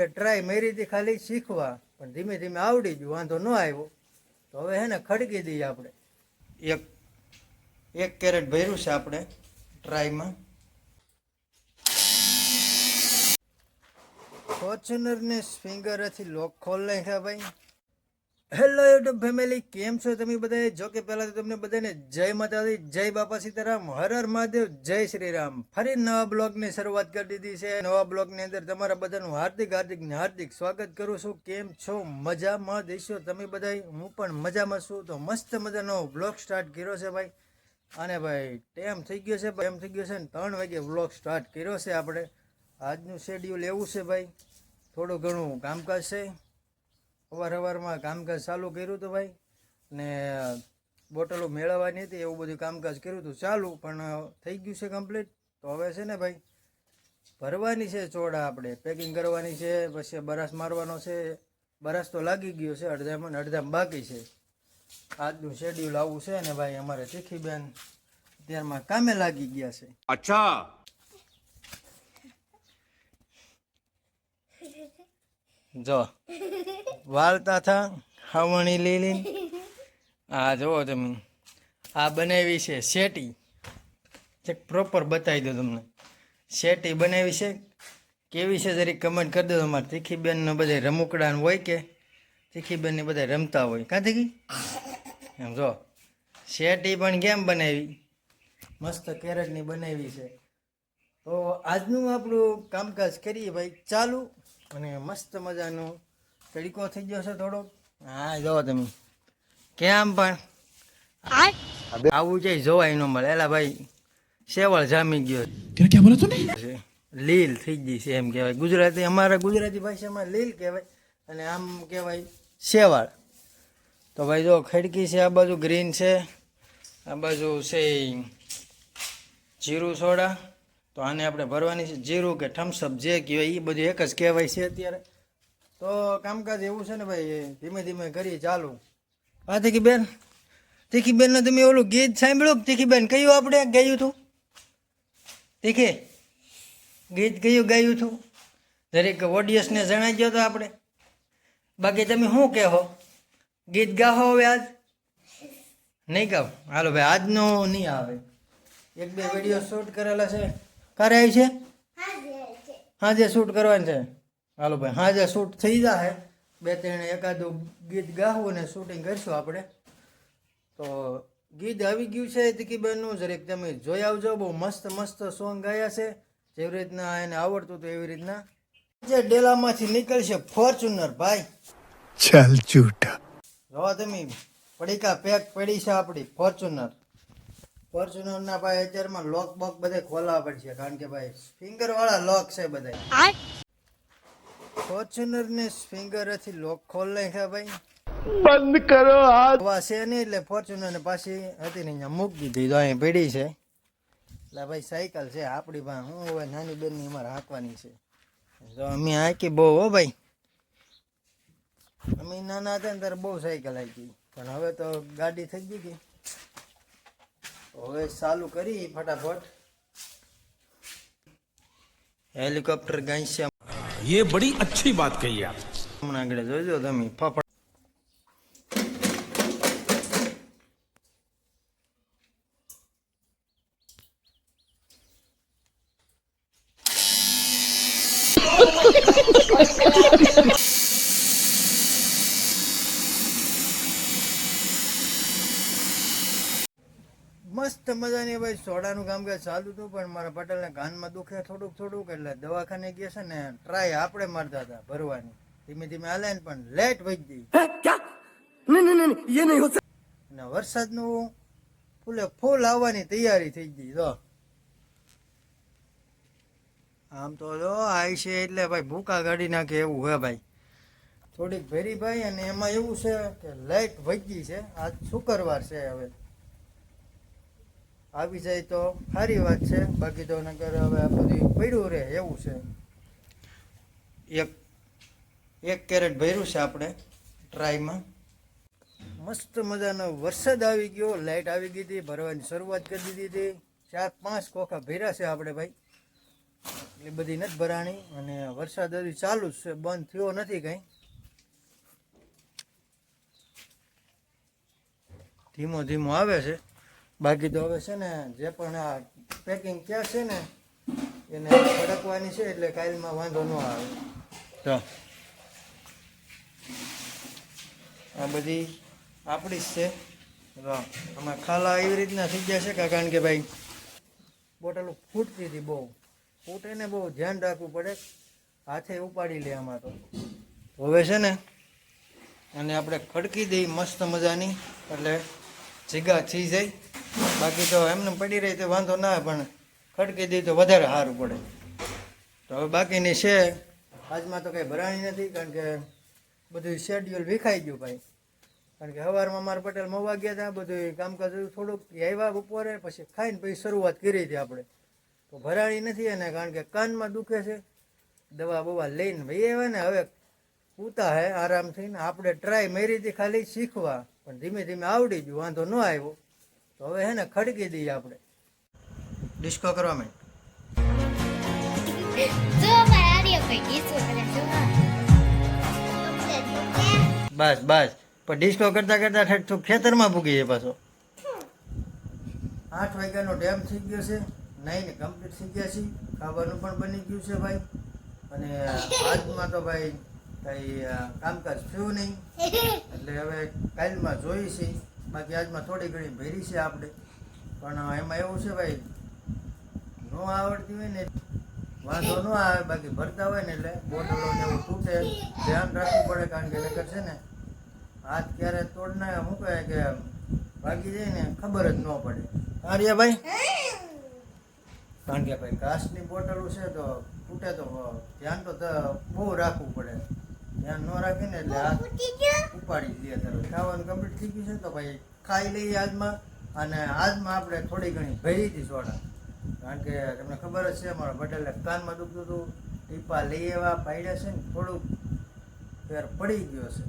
આપણે ટ્રાય મારી હતી ખાલી શીખવા, પણ ધીમે ધીમે આવડી ગયું, વાંધો ન આવ્યો. તો હવે હે ને ખડકી દઈએ આપણે. એક એક કેરેટ ભર્યું છે આપણે ટ્રાયમાં ફોર્ચ્યુનરને ફિંગરથી લોક ખોલ નાખ્યા ભાઈ. હેલો યુટ્યુબ ફેમિલી કેમ છો તમે બધા જો કે પહેલા તો તમને બધાને જય માતાજી, જય બાપા સીતારામ, હર હર મહાદેવ, જય શ્રી રામ ફરી નવા બ્લોગની શરૂઆત કરી દીધી છે. નવા બ્લોગની અંદર તમારા બધાનું હાર્દિક હાર્દિક હાર્દિક સ્વાગત કરું છું. કેમ છો? મજામાં દેશો તમે બધા હું પણ મજામાં છું. તો મસ્ત મજાનો બ્લોગ સ્ટાર્ટ કર્યો છે ભાઈ. અને ભાઈ ટેમ થઈ ગયો છે. ટેમ થઈ ગયો છે ને ત્રણ વાગે બ્લોગ સ્ટાર્ટ કર્યો છે આપણે. આજનું શેડ્યુલ એવું છે ભાઈ. થોડું ઘણું કામકાજ છે. અવારવારમાં કામકાજ ચાલુ કર્યું હતું ભાઈ. ને બોટલો મેળવવાની હતી, એવું બધું કામકાજ કર્યું હતું. ચાલુ, પણ થઈ ગયું છે કમ્પ્લીટ. તો હવે છે ને ભાઈ, ભરવાની છે ચોડા આપણે. પેકિંગ કરવાની છે, પછી બરાસ મારવાનો છે. બરાસ તો લાગી ગયો છે અડધામાં અડધામાં બાકી છે. આજનું શેડ્યુલ આવું છે ને ભાઈ અમારે તીખી બેન અત્યારમાં કામે લાગી ગયા છે. અચ્છા! જો. વાળતા થા, હવણી લીલી. આ જુઓ તમે. આ બનાવી છે શેટી. ચેક પ્રોપર બતાવી દો તમને. શેટી બનાવી છે. કેવી છે જરીક કમેન્ટ કરી દો તમારે તીખીબેનને બધા રમુકડા હોય કે તીખીબેનને બધા રમતા હોય. કાંથી તીખી? એમ જો. શેટી પણ કેમ બનાવી? મસ્ત કેરેટની બનાવી છે. તો આજનું આપણું કામકાજ કરીએ ભાઈ. ચાલુ. અને મસ્ત મજાનો તડકો થઈ ગયો છે થોડોક. હા જોવો તમે. કેમ પણ? આવું છે જોવાય ન મળે એલા ભાઈ સેવળ જામી ગયો છે. લીલ થઈ ગઈ છે એમ કહેવાય. ગુજરાતી અમારા ગુજરાતી ભાષામાં લીલ કહેવાય અને આમ કહેવાય શેવાળ. તો ભાઈ જો ખડકી છે આ બાજુ ગ્રીન છે આ બાજુ છે જીરું સોડા તો આને આપણે ભરવાની છે જીરું કે થમ્સઅપ જે કહેવાય એ બધું એક જ કહેવાય છે અત્યારે. તો કામકાજ એવું છે ને ભાઈ ધીમે ધીમે કરી ચાલુ. હા તીખી બેન તીખી બેન તમે ઓલું ગીત સાંભળ્યું તીખી બેન કયું આપણે ગાયું હતું? તીખી, ગીત કયું ગાયું હતું? દરેક ઓડિયન્સને જણાવી દો તો આપણે. બાકી તમે શું કહેવો ગીત ગાહો હવે આજ? નહીં ગાવ? હાલો ભાઈ, આજનો નહીં આવે. એક બે વીડિયો શૂટ કરેલા છે. કારે આવી છે? હાજે શૂટ કરવાનું છે? હાલો ભાઈ હાજે શૂટ થઈ જશે બે ત્રણ એકાદું ગીત ગાવું અને શૂટિંગ કરીશું આપણે. તો ગીત આવી ગયું છે તિકીબેનનું જરીક તમે જોઈ આવજો બહુ મસ્ત મસ્ત સોંગ ગાયા છે. જેવી રીતના એને આવડતું હતું એવી રીતના. જે ડેલામાંથી નીકળશે ફોર્ચ્યુનર ભાઈ. ચાલ ચૂટા જો તમે. પડીકા પેક પડી છે આપણી ફોર્ચ્યુનર. ફોર્ચ્યુનરના ભાઈ અત્યારમાં લોક બોક બધા ખોલાવા પડશે કારણ કે ભાઈ ફિંગરવાળા લોક છે બધા ફોર્ચ્યુનરને ફિંગરથી લોક ખોલ નાખ્યા ભાઈ. બંધ કરો હાથ. છે નહીં એટલે ફોર્ચ્યુનર પાછી હતી ને અહીંયા મૂકી દીધી તો અહીં પીડી છે. એટલે ભાઈ સાયકલ છે આપણી પાસે હું હવે નાની બેનની અમારે હાંકવાની છે. તો અમે હાંકી બહુ હો ભાઈ. અમે નાના હતા ને ત્યારે બહુ સાયકલ હાંકી. પણ હવે તો ગાડી થઈ ગઈ હતી. હવે ચાલુ કરી ફટાફટ હેલિકોપ્ટર ગાંસ્યા ये बड़ी अच्छी बात कही आप હમણાં આગળ જોજો તમે ફફડ મસ્ત મજાની ભાઈ સોડાનું કામકાજ ચાલુ હતું પણ મારા પટેલને કાનમાં દુખે થોડુંક થોડુંક એટલે દવાખાને ગયા છે ને ટ્રાય આપણે મારતા હતા ભરવાની. ધીમે ધીમે હાલે ને પણ લેટ વહી ગઈ. ને વરસાદનું ફૂલે ફૂલ આવવાની તૈયારી થઈ ગઈ જો. આમ તો જો આઈ છે એટલે ભાઈ ભૂકા કાઢી નાખે એવું હે ભાઈ. થોડીક ભેરી ભાઈ અને એમાં એવું છે કે લાઇટ વધી છે. આજ શુક્રવાર છે હવે. આવી જાય તો સારી વાત છે. બાકી તો નગર હવે આ બધું પડ્યું રહે, એવું છે. એક એક કેરેટ ભર્યું છે આપણે ટ્રાયમાં મસ્ત મજાનો વરસાદ આવી ગયો લાઇટ આવી ગઈ હતી, ભરવાની શરૂઆત કરી દીધી હતી. ચાર, પાંચ ખોખા ભર્યા છે આપણે ભાઈ. એટલી બધી નથી ભરાણી અને વરસાદ હજી ચાલુ જ છે, બંધ થયો નથી કંઈ. ધીમો ધીમો આવે છે. બાકી તો હવે છે ને જે પણ આ પેકિંગ ક્યાં છે ને એને ફડકવાની છે એટલે કાયલમાં વાંધો ન આવે. તો આ બધી આપણી જ છે. આમાં ખાલા એવી રીતના થઈ ગયા છે કારણ કે ભાઈ બોટલો ફૂટતી હતી બહુ. ફૂટે ને બહુ ધ્યાન રાખવું પડે. હાથે ઉપાડી લે આમાં તો. હવે છે ને અને આપણે ખડકી દઈ મસ્ત મજાની એટલે જીગા થઈ જાય. બાકી તો એમને પડી રહી તો વાંધો ના આવે, પણ ખડકી દઈ તો વધારે સારું પડે. તો હવે બાકીની છે, આજમાં તો કંઈ ભરાણી નથી, કારણ કે બધું શેડ્યુલ વિખાઈ ગયું ભાઈ. કારણ કે સવારમાં મારા પટેલ મવા ગયા હતા બધું કામકાજ થોડુંક આવ્યા બપોરે, પછી ખાઈને પછી શરૂઆત કરી હતી આપણે. તો ભરાણી નથી એને કારણ કે કાનમાં દુખે છે, દવા બવા લઈને ભાઈ એવા ને, હવે પૂતા હે આરામથી ને આપણે ટ્રાય મારી હતી ખાલી શીખવા, પણ ધીમે ધીમે આવડી ગયું, વાંધો ન આવ્યો. તો હવે હે ને ખડકી દઈએ આપણે. ડિસ્કો કરવા માંડ. બસ બસ. પણ ડિસ્કો કરતા કરતા ઠેઠ તું ખેતરમાં ભૂગી જાય પાછો. આઠ વાગ્યાનો ડેમ થઈ ગયો છે. નહીં ને કમ્પ્લીટ થઈ ગયા છે ખાવાનું પણ બની ગયું છે ભાઈ. અને આજમાં તો ભાઈ કંઈ કામકાજ થયું નહીં. એટલે હવે કાલમાં જોઈ બાકી આજમાં થોડી ઘણી ભેરી છે આપણે પણ એમાં એવું છે ભાઈ, ન આવડતી હોય ને, વાંધો ન આવે, બાકી ભરતા હોય ને એટલે બોટલો ને એવું તૂટે. ધ્યાન રાખવું પડે, કારણ કે નકર છે ને, હાથ ક્યારે તોડ ના મૂકે કે ભાગી જાય ને, ખબર જ ન પડે. આર્યાભાઈ કારણ કે ભાઈ કાચની બોટલો છે તો તૂટે તો, ધ્યાન તો બહુ રાખવું પડે. ધ્યાન ન રાખીને એટલે હાથ ઉપાડી લે તરત ખાવાનું કમ્પ્લીટ થઈ ગયું છે તો ભાઈ ખાઈ લઈએ આજમાં અને આજમાં આપણે થોડી ઘણી ભરી હતી સોડા. કારણ કે તમને ખબર જ છે, અમારા પટેલે કાનમાં દુખતું હતું. ટીપા લઈ એવા પાડ્યા છે ને, થોડુંક ફેર પડી ગયો છે.